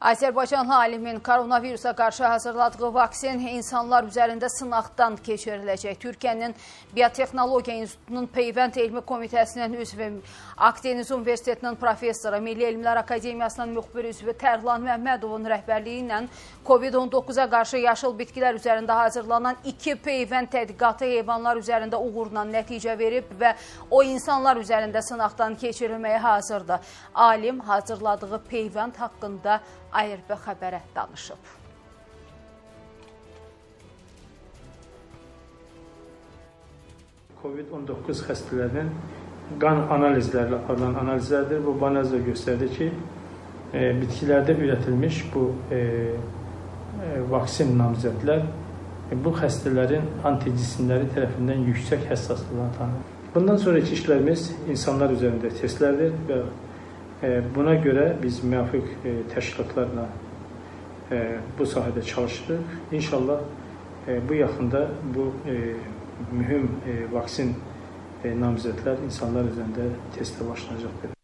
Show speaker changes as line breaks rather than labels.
Azərbaycanlı alimin koronavirusa qarşı hazırladığı vaksin insanlar üzərində sınaqdan keçiriləcək. Türkiyənin Biotexnologiya İnstitutunun Peyvənd Elmi Komitəsinin üzvü, Akdeniz Universitetinin professoru, Milli Elmlər Akademiyasının müxbir üzvü Tərlan Məmmədovun rəhbərliyi ilə COVID-19-a qarşı yaşıl bitkilər üzərində hazırlanan iki peyvənd tədqiqatı heyvanlar üzərində uğurla nəticə verib və o insanlar üzərində sınaqdan keçirilməyə hazırdır. Alim hazırladığı peyvənd haqqında ARB xəbərə danışıb.
COVID-19 xəstələrinin qan analizlərlə aparılan analizlərdir. Bu analizlə göstərdi ki, e, bitkilərdə ürədilmiş bu e, e, vaksin namizədlər e, bu xəstələrin anticismləri tərəfindən yüksək həssaslığa tanınır. Bundan sonraki işlərimiz insanlar üzərində testlərdir və buna görə biz müvafiq e, təşkilatlarla e, bu sahədə çalışırıq. İnşallah e, bu yaxında bu e, mühüm e, vaksin e, namizədlər insanlar üzərində testə başlanacaqdır.